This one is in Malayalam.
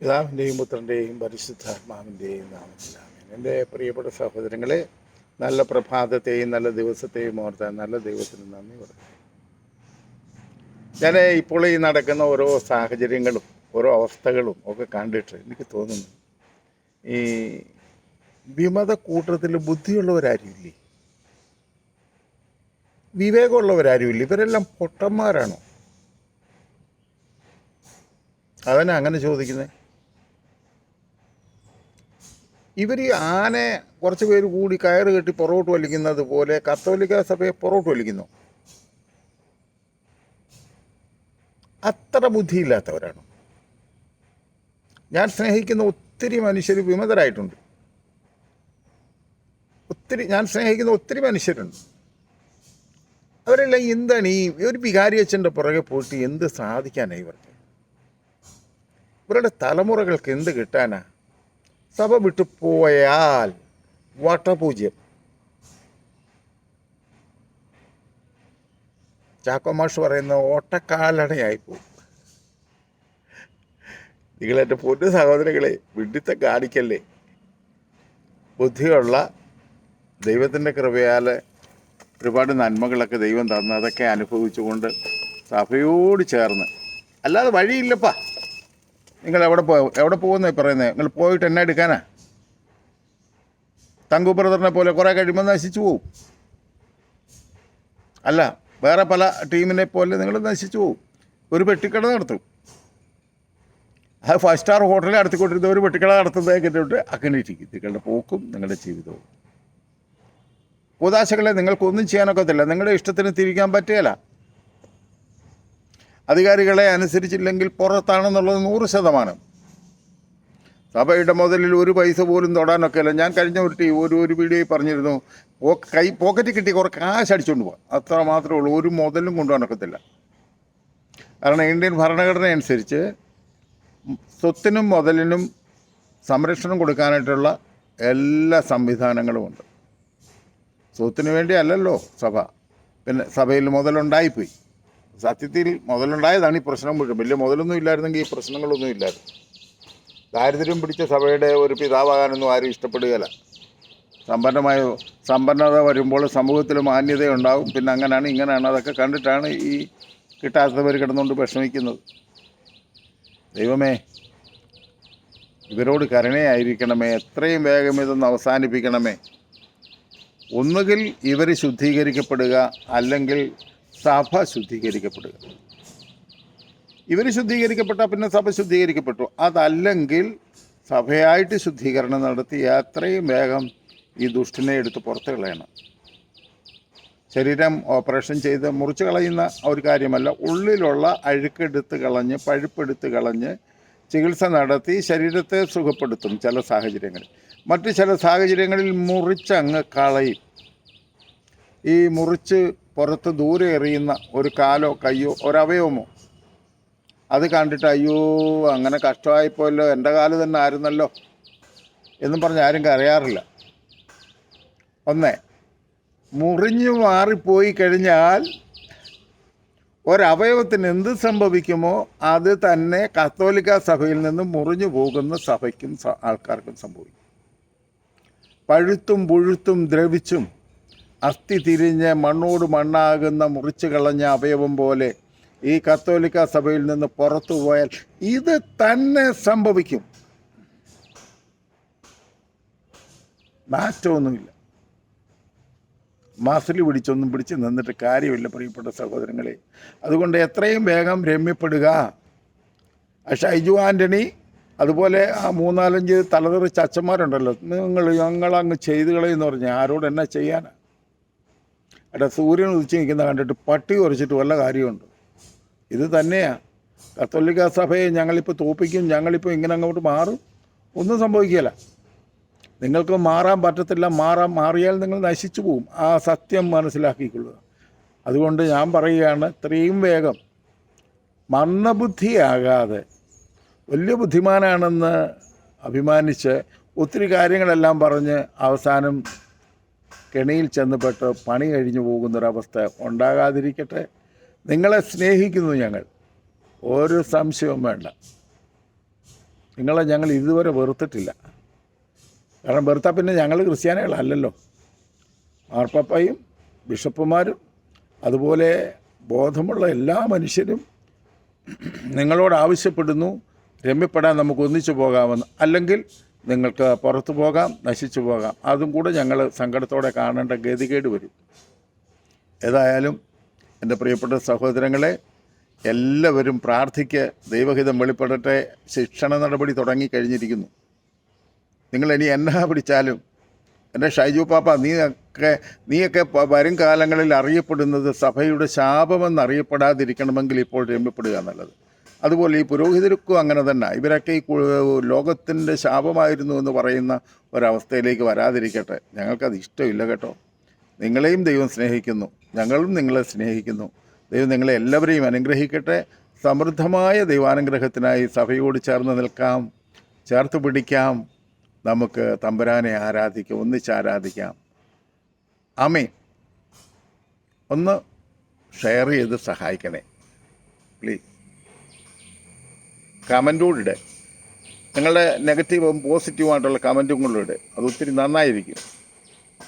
പിതാവിന്റെയും പുത്രന്റെയും പരിശുദ്ധാത്മാവിന്റെയും നാമത്തിലാമേൻ എന്റെ പ്രിയപ്പെട്ട സഹോദരങ്ങളെ നല്ല പ്രഭാതത്തെയും നല്ല ദിവസത്തെയും ഓർത്ത നല്ല ദൈവത്തിന് നന്ദി പറഞ്ഞു ഞാൻ ഇപ്പോൾ ഈ നടക്കുന്ന ഓരോ സാഹചര്യങ്ങളും ഓരോ അവസ്ഥകളും ഒക്കെ കണ്ടിട്ട് എനിക്ക് തോന്നുന്നു ഈ വിമത കൂട്ടത്തിൽ ബുദ്ധിയുള്ളവരാരുമില്ലേ? വിവേകമുള്ളവരാരുമില്ല? ഇവരെല്ലാം പൊട്ടന്മാരാണോ? അതന്നെ അങ്ങനെ ചോദിക്കുന്നത് ഇവർ ഈ ആനെ കുറച്ച് പേര് കൂടി കയറ് കെട്ടി പുറകോട്ട് വലിക്കുന്നത് പോലെ കത്തോലിക്ക സഭയെ പുറകോട്ട് വലിക്കുന്നു. അത്ര ബുദ്ധിയില്ലാത്തവരാണ്. ഞാൻ സ്നേഹിക്കുന്ന ഒത്തിരി മനുഷ്യർ വിമതരായിട്ടുണ്ട്. ഒത്തിരി ഞാൻ സ്നേഹിക്കുന്ന ഒത്തിരി മനുഷ്യരുണ്ട്. അവരെല്ലാം എന്താണ് ഈ ഒരു വികാരി അച്ഛന്റെ പുറകെ പോയിട്ട് എന്ത് സാധിക്കാനാണ് ഇവർക്ക്? ഇവരുടെ തലമുറകൾക്ക് എന്ത് കിട്ടാനാ? സഭ വിട്ടു പോയാൽ വട്ടപൂജ്യം ചാക്കോമാഷ് പറയുന്ന ഓട്ടക്കാലടയായിപ്പോവും നിങ്ങളെന്റെ പൊന്നു സഹോദരങ്ങളെ വിഡിത്തം കാണിക്കല്ലേ? ബുദ്ധിയുള്ള ദൈവത്തിന്റെ കൃപയാൽ ഒരുപാട് നന്മകളൊക്കെ ദൈവം തന്ന് അതൊക്കെ അനുഭവിച്ചുകൊണ്ട് സഭയോട് ചേർന്ന്. അല്ലാതെ വഴിയില്ലപ്പാ. നിങ്ങൾ എവിടെ പോ എവിടെ പോകുന്ന പറയുന്നത് നിങ്ങൾ പോയിട്ട് എന്നെ എടുക്കാനാ? തങ്കു ബ്രദറിനെ പോലെ കുറേ കഴിയുമ്പോൾ നശിച്ചു പോവും. അല്ല വേറെ പല ടീമിനെ പോലെ നിങ്ങൾ നശിച്ചു പോവും. ഒരു പെട്ടിക്കട നടത്തും. അത് ഫൈവ് സ്റ്റാർ ഹോട്ടലിൽ നടത്തിക്കൊണ്ടിരുന്ന ഒരു പെട്ടിക്കട നടത്തുന്നതേ കേട്ടിട്ട് അങ്ങനെ നിങ്ങളുടെ പോക്കും നിങ്ങളുടെ ജീവിതവും. ഉദാശകളെ നിങ്ങൾക്കൊന്നും ചെയ്യാനൊക്കത്തില്ല. നിങ്ങളുടെ ഇഷ്ടത്തിന് തിരിക്കാൻ പറ്റുകയില്ല. അധികാരികളെ അനുസരിച്ചില്ലെങ്കിൽ പുറത്താണെന്നുള്ളത് നൂറ് ശതമാനം. സഭയുടെ മുതലിൽ ഒരു പൈസ പോലും തൊടാനൊക്കെയല്ല ഞാൻ കഴിഞ്ഞ ഒരു ടീ ഒരു ഒരു വീഡിയോയിൽ പറഞ്ഞിരുന്നു കൈ പോക്കറ്റ് കിട്ടി കുറേ കാശ് അടിച്ചുകൊണ്ട് പോകാം അത്ര മാത്രമേ ഉള്ളൂ ഒരു മുതലും കൊണ്ടുപോകാനൊക്കത്തില്ല കാരണം ഇന്ത്യൻ ഭരണഘടന അനുസരിച്ച് സ്വത്തിനും മുതലിനും സംരക്ഷണം കൊടുക്കാനായിട്ടുള്ള എല്ലാ സംവിധാനങ്ങളും ഉണ്ട്. സ്വത്തിന് വേണ്ടി അല്ലല്ലോ സഭ. പിന്നെ സഭയിൽ മുതലുണ്ടായിപ്പോയി. സത്യത്തിൽ മുതലുണ്ടായതാണ് ഈ പ്രശ്നം മുഴുവൻ. വലിയ മുതലൊന്നും ഇല്ലായിരുന്നെങ്കിൽ ഈ പ്രശ്നങ്ങളൊന്നും ഇല്ലായിരുന്നു. ദാരിദ്ര്യം പിടിച്ച സഭയുടെ ഒരു പിതാവാകാനൊന്നും ആരും ഇഷ്ടപ്പെടുകയില്ല. സമ്പന്നമായ സമ്പന്നത വരുമ്പോൾ സമൂഹത്തിൽ മാന്യതയുണ്ടാവും. പിന്നെ അങ്ങനെയാണ് ഇങ്ങനെയാണ് അതൊക്കെ കണ്ടിട്ടാണ് ഈ കിട്ടാത്തവർ കിടന്നുകൊണ്ട് വിഷമിക്കുന്നത്. ദൈവമേ ഇവരോട് കരുണയായിരിക്കണമേ. എത്രയും വേഗം ഇതൊന്ന് അവസാനിപ്പിക്കണമേ. ഒന്നുകിൽ ഇവർ ശുദ്ധീകരിക്കപ്പെടുക അല്ലെങ്കിൽ സഭ ശുദ്ധീകരിക്കപ്പെടുക. ഇവർ ശുദ്ധീകരിക്കപ്പെട്ടാൽ പിന്നെ സഭ ശുദ്ധീകരിക്കപ്പെട്ടു. അതല്ലെങ്കിൽ സഭയായിട്ട് ശുദ്ധീകരണം നടത്തി എത്രയും വേഗം ഈ ദുഷ്ടനെ എടുത്ത് പുറത്ത് കളയണം. ശരീരം ഓപ്പറേഷൻ ചെയ്ത് മുറിച്ച് കളയുന്ന ഒരു കാര്യമല്ല. ഉള്ളിലുള്ള അഴുക്കെടുത്ത് കളഞ്ഞ് പഴുപ്പെടുത്ത് കളഞ്ഞ് ചികിത്സ നടത്തി ശരീരത്തെ സുഖപ്പെടുത്തും ചില സാഹചര്യങ്ങളിൽ. മറ്റ് ചില സാഹചര്യങ്ങളിൽ മുറിച്ചങ്ങ് കളയും. ഈ മുറിച്ച് പുറത്ത് ദൂരെ എറിയുന്ന ഒരു കാലോ കയ്യോ ഒരവയവമോ? അത് കണ്ടിട്ട് അയ്യോ അങ്ങനെ കഷ്ടമായിപ്പോയല്ലോ എന്റെ കാൽ തന്നെ ആയിരുന്നല്ലോ എന്നും പറഞ്ഞ് ആരും കരയാറില്ല. ഒന്ന് മുറിഞ്ഞു മാറിപ്പോയി കഴിഞ്ഞാൽ ഒരവയവത്തിന് എന്ത് സംഭവിക്കുമോ അത് തന്നെ കത്തോലിക്ക സഭയിൽ നിന്ന് മുറിഞ്ഞു പോകുന്ന സഭയ്ക്കും ആൾക്കാർക്കും സംഭവിക്കും. പഴുത്തും പുഴുത്തും ദ്രവിച്ചും അസ്ഥി തിരിഞ്ഞ് മണ്ണോട് മണ്ണാകുന്ന മുറിച്ചു കളഞ്ഞ അവയവം പോലെ ഈ കത്തോലിക്ക സഭയിൽ നിന്ന് പുറത്തു പോയാൽ ഇത് തന്നെ സംഭവിക്കും. മാറ്റമൊന്നുമില്ല. മാസിൽ പിടിച്ചൊന്നും പിടിച്ച് നിന്നിട്ട് കാര്യമില്ല പ്രിയപ്പെട്ട സഹോദരങ്ങളെ. അതുകൊണ്ട് എത്രയും വേഗം രമ്യപ്പെടുക. ഷൈജു ആന്റണി അതുപോലെ ആ മൂന്നാലഞ്ച് തലതെറിച്ച അച്ഛന്മാരുണ്ടല്ലോ. നിങ്ങൾ ഞങ്ങളങ്ങ് ചെയ്തു കളയെന്ന് പറഞ്ഞാൽ ആരോട് എന്നാ ചെയ്യാനാ? എടാ സൂര്യൻ ഉദിച്ച് നിൽക്കുന്ന കണ്ടിട്ട് പട്ടി കുറച്ചിട്ട് വല്ല കാര്യമുണ്ട്. ഇത് തന്നെയാണ് കത്തോലിക്ക സഭയെ ഞങ്ങളിപ്പോൾ തോപ്പിക്കും ഞങ്ങളിപ്പോൾ ഇങ്ങനെ അങ്ങോട്ട് മാറും. ഒന്നും സംഭവിക്കില്ല നിങ്ങൾക്ക് മാറാൻ പറ്റത്തില്ല മാറാൻ മാറിയാൽ നിങ്ങൾ നശിച്ചു പോകും ആ സത്യം മനസ്സിലാക്കിക്കൊള്ളുക. അതുകൊണ്ട് ഞാൻ പറയുകയാണ് ഇത്രയും വേഗം മന്ദബുദ്ധിയാകാതെ വലിയ ബുദ്ധിമാനാണെന്ന് അഭിമാനിച്ച് ഒത്തിരി കാര്യങ്ങളെല്ലാം പറഞ്ഞ് അവസാനം കെണിയിൽ ചെന്നപ്പെട്ട് പണി കഴിഞ്ഞു പോകുന്നൊരവസ്ഥ ഉണ്ടാകാതിരിക്കട്ടെ. നിങ്ങളെ സ്നേഹിക്കുന്നു ഞങ്ങൾ. ഒരു സംശയവും വേണ്ട. നിങ്ങളെ ഞങ്ങൾ ഇതുവരെ വെറുത്തിട്ടില്ല. കാരണം വെറുത്താൽ പിന്നെ ഞങ്ങൾ ക്രിസ്ത്യാനികളല്ലല്ലോ. മാർപ്പാപ്പയും ബിഷപ്പുമാരും അതുപോലെ ബോധമുള്ള എല്ലാ മനുഷ്യരും നിങ്ങളോട് ആവശ്യപ്പെടുന്നു. രമ്യപ്പെടാൻ നമുക്ക് ഒന്നിച്ചു പോകാമെന്ന്. അല്ലെങ്കിൽ നിങ്ങൾക്ക് പുറത്തു പോകാം നശിച്ചു പോകാം. അതും കൂടെ ഞങ്ങൾ സങ്കടത്തോടെ കാണേണ്ട ഗതികേട് വരും. ഏതായാലും എന്റെ പ്രിയപ്പെട്ട സഹോദരങ്ങളെ എല്ലാവരും പ്രാർത്ഥിക്ക് ദൈവഹിതം വെളിപ്പെടട്ടെ ശിക്ഷണ നടപടി തുടങ്ങിക്കഴിഞ്ഞിരിക്കുന്നു ഇനി എന്നാ പിടിച്ചാലും എന്റെ ഷൈജു പാപ്പ നീയൊക്കെ നീയൊക്കെ വരും കാലങ്ങളിൽ അറിയപ്പെടുന്നത് സഭയുടെ ശാപമെന്ന് അറിയപ്പെടാതിരിക്കണമെങ്കിൽ ഇപ്പോൾ രമ്യപ്പെടുക എന്നുള്ളത്. അതുപോലെ ഈ പുരോഹിതർക്കും അങ്ങനെ തന്നെ. ഇവരൊക്കെ ഈ ലോകത്തിന്റെ ശാപമായിരുന്നു എന്ന് പറയുന്ന ഒരവസ്ഥയിലേക്ക് വരാതിരിക്കട്ടെ. ഞങ്ങൾക്കത് ഇഷ്ടമില്ല കേട്ടോ. നിങ്ങളെയും ദൈവം സ്നേഹിക്കുന്നു. ഞങ്ങളും നിങ്ങളെ സ്നേഹിക്കുന്നു. ദൈവം നിങ്ങളെ എല്ലാവരെയും അനുഗ്രഹിക്കട്ടെ. സമൃദ്ധമായ ദൈവാനുഗ്രഹത്തിനായി സഭയോട് ചേർന്ന് നിൽക്കാം. ചേർത്ത് പിടിക്കാം. നമുക്ക് തമ്പുരാനെ ആരാധിക്കാം ഒന്നിച്ച് ആരാധിക്കാം. അമ്മേ ഒന്ന് ഷെയർ ചെയ്ത് സഹായിക്കണേ. പ്ലീസ്. കമന്റോടിടെ നിങ്ങളുടെ നെഗറ്റീവും പോസിറ്റീവുമായിട്ടുള്ള കമന്റും കൊണ്ടിടെ അത് ഒത്തിരി നന്നായിരിക്കും.